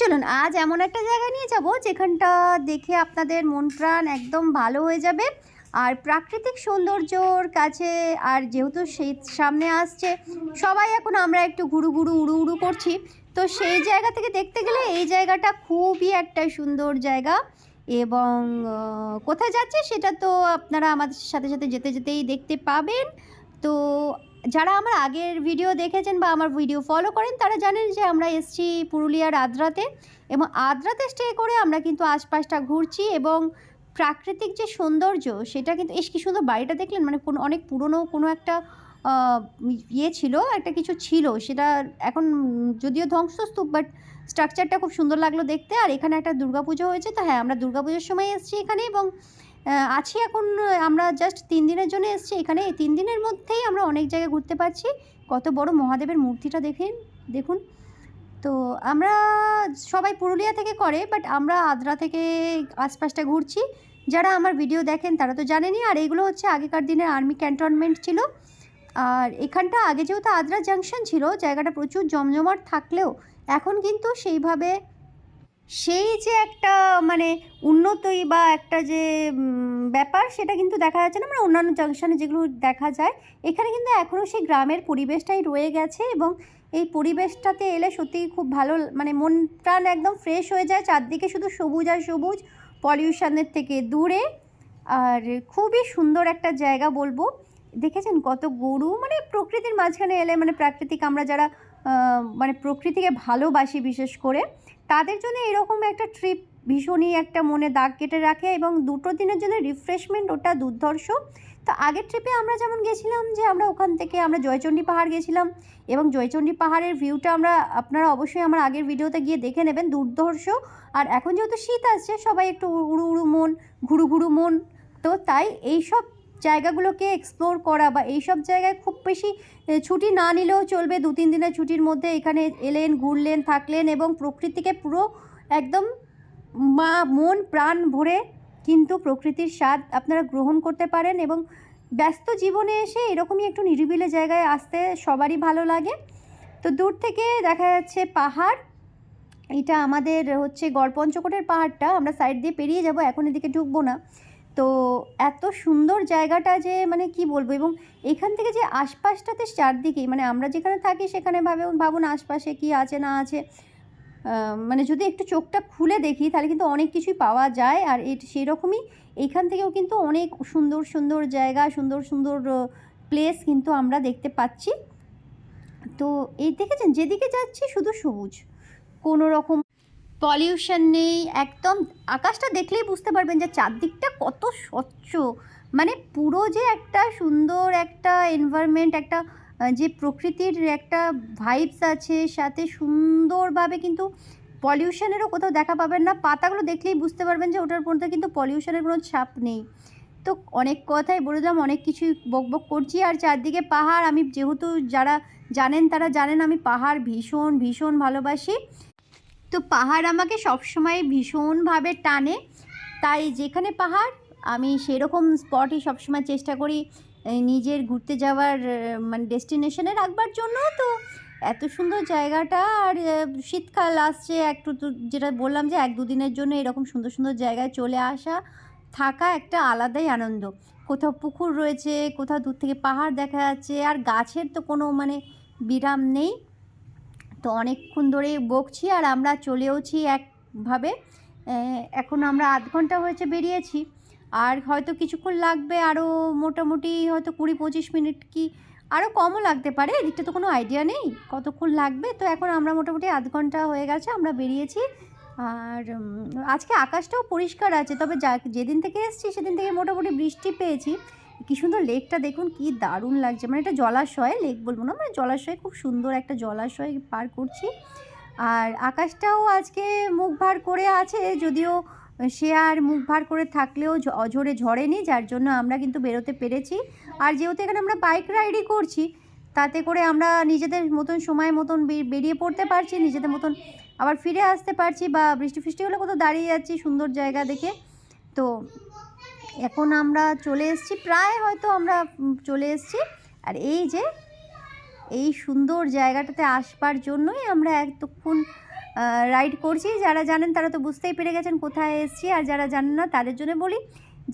চলুন, আজ এমন একটা জায়গা নিয়ে যাব যেখানটা দেখে আপনাদের মন প্রাণ একদম ভালো হয়ে যাবে। আর প্রাকৃতিক সৌন্দর্যর কাছে আর যেহেতু শীত সামনে আসছে, সবাই এখন আমরা একটু ঘুরু ঘুরু, উড়ু উড়ু করছি। তো সেই জায়গা থেকে দেখতে গেলে এই জায়গাটা খুবই একটা সুন্দর জায়গা। এবং কোথায় যাচ্ছে সেটা তো আপনারা আমাদের সাথে সাথে যেতে যেতেই দেখতে পাবেন। তো যারা আমার আগের ভিডিও দেখেছেন বা আমার ভিডিও ফলো করেন, তারা জানেন যে আমরা এসছি পুরুলিয়ার আদ্রাতে এবং আদ্রাতে স্টে করে আমরা কিন্তু আশপাশটা ঘুরছি এবং প্রাকৃতিক যে সৌন্দর্য, সেটা কিন্তু এস কি সুন্দর বাড়িটা দেখলেন? মানে কোনো অনেক পুরনো কোনো একটা ইয়ে ছিল, একটা কিছু ছিল, সেটা এখন যদিও ধ্বংসস্তূপ বাট স্ট্রাকচারটা খুব সুন্দর লাগল দেখতে। আর এখানে একটা দুর্গাপুজো হয়েছে, তো হ্যাঁ আমরা দুর্গাপুজোর সময় এসেছি এখানে এবং আছি এখন আমরা জাস্ট তিন দিনের জন্য এসেছি। এখানে এই তিন দিনের মধ্যেই আমরা অনেক জায়গায় ঘুরতে পারছি। কত বড় মহাদেবের মূর্তিটা দেখেন, দেখুন। তো আমরা সবাই পুরুলিয়া থেকে করে বাট আমরা আদ্রা থেকে আশপাশটা ঘুরছি। যারা আমার ভিডিও দেখেন, তারা তো জানেনি আর এগুলো হচ্ছে আগেকার দিনের আর্মি ক্যান্টনমেন্ট ছিল। আর এখানটা আগে যেহেতু আদ্রা জাংশন ছিল, জায়গাটা প্রচুর জমজমাট থাকলেও, এখন কিন্তু সেইভাবে সেই যে একটা মানে উন্নতই বা একটা যে ব্যাপার, সেটা কিন্তু দেখা যাচ্ছে না। মানে অন্যান্য জাংশনে যেগুলো দেখা যায়, এখানে কিন্তু এখনও সেই গ্রামের পরিবেশটাই রয়ে গেছে এবং এই পরিবেশটাতে এলে সত্যিই খুব ভালো মানে মন প্রাণ একদম ফ্রেশ হয়ে যায়। চারদিকে শুধু সবুজ আর সবুজ পলিউশনের থেকে দূরে। আর খুবই সুন্দর একটা জায়গা বলব। দেখেছেন কত গরু মানে প্রকৃতির মাঝখানে এলে মানে প্রাকৃতিক আমরা যারা মানে প্রকৃতিকে ভালোবাসি বিশেষ করে, তাদের জন্য এরকম একটা ট্রিপ ভীষণই একটা মনে দাগ কেটে রাখে এবং দুটো দিনের জন্য রিফ্রেশমেন্ট ওটা দুর্ধর্ষ। তো আগের ট্রিপে আমরা যেমন গেছিলাম যে আমরা ওখান থেকে আমরা জয়চণ্ডী পাহাড় গেছিলাম এবং জয়চণ্ডী পাহাড়ের ভিউটা আমরা, আপনারা অবশ্যই আমার আগের ভিডিওতে গিয়ে দেখে নেবেন, দুর্ধর্ষ। আর এখন যেহেতু শীত আসছে, সবাই একটু উড়ু উড়ু মন, ঘুরু ঘুরু মন, তো তাই এই সব জায়গাগুলোকে এক্সপ্লোর করা বা এই সব জায়গায় খুব বেশি ছুটি না নিলেও চলবে। দু তিন দিনের ছুটির মধ্যে এখানে এলেন, ঘুরলেন, থাকলেন এবং প্রকৃতিকে পুরো একদম মা, মন, প্রাণ ভরে কিন্তু প্রকৃতির স্বাদ আপনারা গ্রহণ করতে পারেন এবং ব্যস্ত জীবনে এসে এরকমই একটু নিরিবিলি জায়গায় আসতে সবারই ভালো লাগে। তো দূর থেকে দেখা যাচ্ছে পাহাড়। এটা আমাদের হচ্ছে গড়পঞ্চকোটের পাহাড়টা। আমরা সাইড দিয়ে পেরিয়ে যাব, এখন এদিকে ঢুকবো না। তো এত সুন্দর জায়গাটা যে মানে কি বলব? এবং এখান থেকে যে আশপাশটাতে চারদিকেই মানে আমরা যেখানে থাকি সেখানে ভাবে ভাবুন আশপাশে কি আছে না আছে। মানে যদি একটু চোখটা খুলে দেখি, তাহলে কিন্তু অনেক কিছুই পাওয়া যায়। আর সেই রকমই এইখান থেকেও কিন্তু অনেক সুন্দর সুন্দর জায়গা, সুন্দর সুন্দর প্লেস কিন্তু আমরা দেখতে পাচ্ছি। তো এই দেখেছেন? যেদিকে যাচ্ছি শুধু সবুজ। কোনো রকম পলিউশন নেই, একদম আকাশটা দেখলেই বুঝতে পারবেন যে চারদিকটা কত স্বচ্ছ। মানে পুরো যে একটা সুন্দর একটা এনভায়রনমেন্ট একটা যে প্রকৃতির একটা ভাইবস আছে, সাথে সুন্দরভাবে কিন্তু পলিউশনেরও কোথাও দেখা পাবেন না। পাতাগুলো দেখলেই বুঝতে পারবেন যে ওটার মধ্যে কিন্তু পলিউশনের কোনো ছাপ নেই। তো অনেক কথাই বলে দিলাম, অনেক কিছুই বক বক করছি। আর চারদিকে পাহাড়, আমি যেহেতু যারা জানেন তারা জানেন, আমি পাহাড় ভীষণ ভীষণ ভালোবাসি। তো পাহাড় আমাকে সবসময় ভীষণভাবে টানে। তাই যেখানে পাহাড়, আমি সেরকম স্পটই সবসময় চেষ্টা করি নিজের ঘুরতে যাওয়ার মানে ডেস্টিনেশনে রাখবার জন্য। তো এত সুন্দর জায়গাটা, আর শীতকাল আসছে একটু যেটা বললাম যে এক দুদিনের জন্য এরকম সুন্দর সুন্দর জায়গায় চলে আসা, থাকা একটা আলাদাই আনন্দ। কোথাও পুকুর রয়েছে, কোথাও দূর থেকে পাহাড় দেখা যাচ্ছে, আর গাছের তো কোনো মানে বিরাম নেই। তো অনেকক্ষণ ধরে বকছি আর আমরা চলেওছি একভাবে। এখন আমরা আধ ঘণ্টা হয়েছে বেরিয়েছি। আর হয়তো কিছুক্ষণ লাগবে আরও মোটামুটি হয়তো কুড়ি পঁচিশ মিনিট কি আরও কমও লাগতে পারে, এদিকটা তো কোনো আইডিয়া নেই, কতক্ষণ লাগবে? তো এখন আমরা মোটামুটি আধ ঘণ্টা হয়ে গেছে, আমরা বেরিয়েছি। আর আজকে আকাশটাও পরিষ্কার আছে, তবে যা যেদিন থেকে এসেছি, সেদিন থেকে মোটামুটি বৃষ্টি পেয়েছি। কি সুন্দর লেকটা দেখুন, কি দারুণ লাগছে। মানে এটা জলাশয়, লেক বলব না মানে জলাশয় খুব সুন্দর একটা জলাশয় পার করছি। আর আকাশটাও আজকে মুখ ভার করে আছে, যদিও সে আর মুখ ভার করে থাকলেও অঝরে ঝরেনি, যার জন্য আমরা কিন্তু বেরোতে পেরেছি। আর যেহেতু এখানে আমরা বাইক রাইডই করছি, তাতে করে আমরা নিজেদের মতন সময় মতন বেরিয়ে পড়তে পারছি, নিজেদের মতন আবার ফিরে আসতে পারছি বা বৃষ্টি ফিষ্টি হলে কোথাও দাঁড়িয়ে যাচ্ছি সুন্দর জায়গা দেখে। তো এখন আমরা চলে এসেছি, প্রায় হয়তো আমরা চলে এসেছি। আর এই যে, এই সুন্দর জায়গাটাতে আসবার জন্যই আমরা এতক্ষণ রাইড করছি। যারা জানেন তারা তো বুঝতেই পেরে গেছেন কোথায় এসেছি। আর যারা জানেন না, তাদের জন্য বলি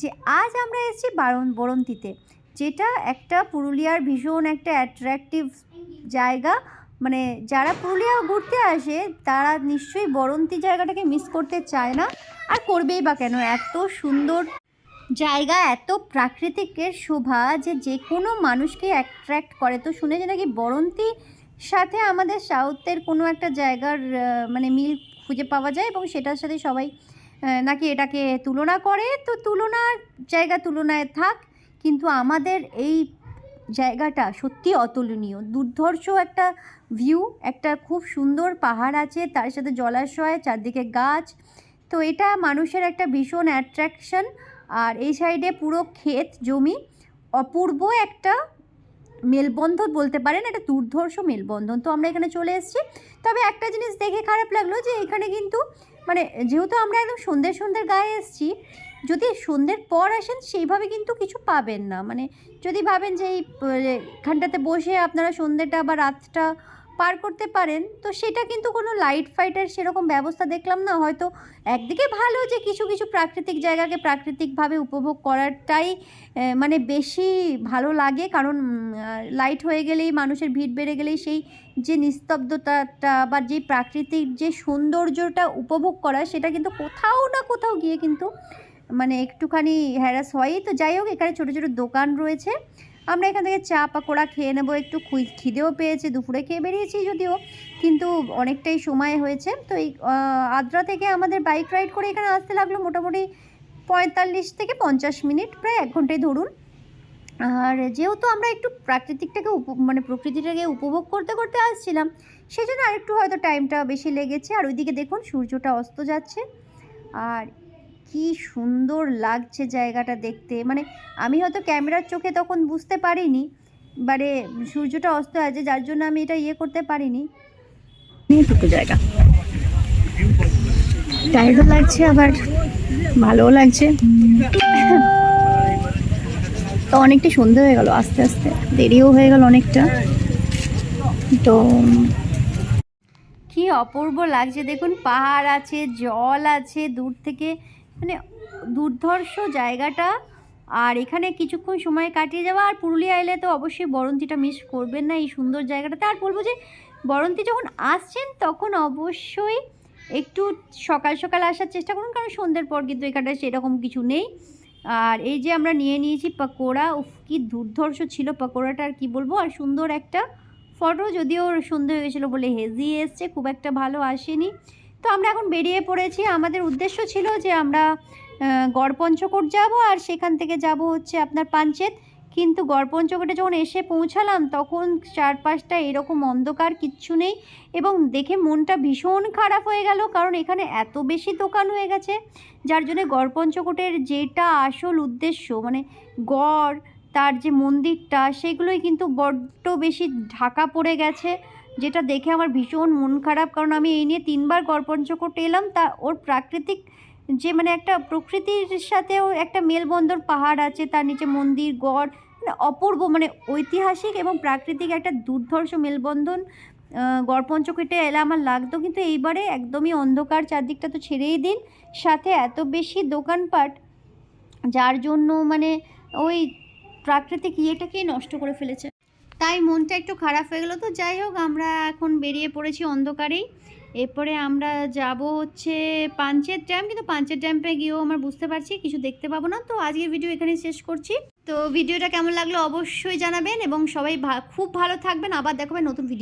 যে, আজ আমরা এসেছি বারণ, বরন্তিতে, যেটা একটা পুরুলিয়ার ভীষণ একটা অ্যাট্রাকটিভ জায়গা। মানে যারা পুরুলিয়া ঘুরতে আসে, তারা নিশ্চয়ই বরন্তি জায়গাটাকে মিস করতে চায় না। আর করবেই বা কেন? এত সুন্দর জায়গা এত প্রাকৃতিকের শোভা যে যে কোনো মানুষকে অ্যাট্রাক্ট করে। তো শুনেছি নাকি বরন্তি সাথে আমাদের সাউথের কোনো একটা জায়গার মানে মিল খুঁজে পাওয়া যায় এবং সেটার সাথে সবাই নাকি এটাকে তুলনা করে? তো তুলনার জায়গা তুলনায় থাক, কিন্তু আমাদের এই জায়গাটা সত্যি অতুলনীয়। দুর্ধর্ষ একটা ভিউ একটা খুব সুন্দর পাহাড় আছে, তার সাথে জলাশয়, চারদিকে গাছ। তো এটা মানুষের একটা ভীষণ অ্যাট্রাকশন আর এই সাইডে পুরো ক্ষেত জমি অপূর্ব একটা মেলবন্ধন বলতে পারেন একটা দুর্ধর্ষ মেলবন্ধন। তো আমরা এখানে চলে এসেছি। তবে একটা জিনিস দেখে খারাপ লাগল যে এখানে কিন্তু মানে যেহেতু আমরা একদম সন্ধ্যের সন্ধ্যের গায়ে এসেছি যদি সন্ধ্যের পর আসেন সেইভাবে কিন্তু কিছু পাবেন না। মানে যদি ভাবেন যে এই আহ, এখানটাতে বসে আপনারা সন্ধ্যেটা বা রাতটা পার করতে পারেন। তো সেটা কিন্তু কোনো লাইট ফাইটের সেরকম ব্যবস্থা দেখলাম না। হয়তো একদিকে ভালো যে কিছু কিছু প্রাকৃতিক জায়গাকে প্রাকৃতিকভাবে উপভোগ করাটাই মানে বেশি ভালো লাগে। কারণ লাইট হয়ে গেলেই, মানুষের ভিড় বেড়ে গেলেই সেই যে নিস্তব্ধতাটা বা যে প্রাকৃতিক যে সৌন্দর্যটা উপভোগ করা, সেটা কিন্তু কোথাও না কোথাও গিয়ে কিন্তু মানে একটুখানি হ্যারাস হয়ই। তো যাই হোক, এখানে ছোটো ছোটো দোকান রয়েছে। আমরা এখান থেকে চা পাকোড়া খেয়ে নেব, একটু খিদেও পেয়েছে, দুপুরে খেয়ে বেরিয়েছি যদিও, কিন্তু অনেকটাই সময় হয়েছে। তো এই আদ্রা থেকে আমাদের বাইক রাইড করে এখানে আসতে লাগল মোটামুটি পঁয়তাল্লিশ থেকে পঞ্চাশ মিনিট, প্রায় এক ঘন্টায় ধরুন। আর যেহেতু আমরা একটু প্রাকৃতিকটাকে উপ- মানে প্রকৃতিটাকে উপভোগ করতে করতে আসছিলাম সেই জন্য আরেকটু হয়তো টাইমটা বেশি লেগেছে। আর ওইদিকে দেখুন, সূর্যটা অস্ত যাচ্ছে। আর কি সুন্দর লাগছে জায়গাটা দেখতে। মানে আমি হয়তো ক্যামেরার চোখে তখন বুঝতে পারিনি বারে সূর্যটা অস্ত আছে যার জন্য আমি এটা ইয়ে করতে পারিনি। জায়গা। টায়ার্ডও লাগছে আবার ভালোও লাগছে। তো অনেকটা সন্ধে হয়ে গেল আস্তে আস্তে। দেরিও হয়ে গেল অনেকটা। তো কি অপূর্ব লাগছে দেখুন পাহাড় আছে জল আছে দূর থেকে মানে দুর্ধর্ষ জায়গাটা আর এখানে কিছুক্ষণ সময় কাটিয়ে যাওয়া। আর পুরুলিয়া এলে তো অবশ্যই বরন্তিটা মিস করবেন না এই সুন্দর জায়গাটাতে। আর বলব যে বরন্তি যখন আসছেন, তখন অবশ্যই একটু সকাল সকাল আসার চেষ্টা করুন, কারণ সন্ধ্যের পর কিন্তু এখানে সেরকম কিছু নেই। আর এই যে আমরা নিয়ে নিয়েছি পকোড়া, উফ, কি দুর্ধর্ষ ছিল পকোড়াটা আর কি বলব। আর সুন্দর একটা ফটো, যদিও সন্ধে হয়ে গেছিল বলে হেজি এসছে, খুব একটা ভালো আসেনি। তো আমরা এখন বেরিয়ে পড়েছি। আমাদের উদ্দেশ্য ছিল যে আমরা গড়পঞ্চকোট যাব আর সেখান থেকে যাব হচ্ছে আপনার পাঞ্চেত। কিন্তু গড়পঞ্চকোটে যখন এসে পৌঁছালাম তখন চারপাশটা এরকম অন্ধকার, কিচ্ছু নেই এবং দেখে মনটা ভীষণ খারাপ হয়ে গেল কারণ এখানে এত বেশি দোকান হয়ে গেছে। যার জন্য গড়পঞ্চকোটের যেটা আসল উদ্দেশ্য মানে গড়, তার যে মন্দিরটা, সেগুলোই কিন্তু বড্ড বেশি ঢাকা পড়ে গেছে। যেটা দেখে আমার ভীষণ মন খারাপ, কারণ আমি এই নিয়ে তিনবার গড়পঞ্চকোট এলাম। তা ওর প্রাকৃতিক যে মানে একটা প্রকৃতির সাথেও একটা মেলবন্ধন পাহাড় আছে, তার নিচে মন্দির, গড় মানে অপূর্ব মানে ঐতিহাসিক এবং প্রাকৃতিক একটা দুর্ধর্ষ মেলবন্ধন গড়পঞ্চকোটে এলে আমার লাগতো। কিন্তু এইবারে একদমই অন্ধকার, চারদিকটা তো ছেড়েই দিন। সাথে এত বেশি দোকানপাট, যার জন্য মানে ওই প্রাকৃতিক ইয়েটাকেই নষ্ট করে ফেলেছে। তাই মনটা একটু খারাপ হয়ে গেলো তো। যাই হোক, আমরা এখন বেরিয়ে পড়েছি অন্ধকারেই। এরপরে আমরা যাব হচ্ছে পাঞ্চের ড্যাম। কিন্তু পাঞ্চের ড্যামে গিয়েও আমার বুঝতে পারছি, কিছু দেখতে পাবো না। তো আজকের ভিডিও এখানে শেষ করছি। তো ভিডিওটা কেমন লাগল অবশ্যই জানাবেন এবং সবাই খুব ভালো থাকবেন। আবার দেখাবেন নতুন ভিডিও।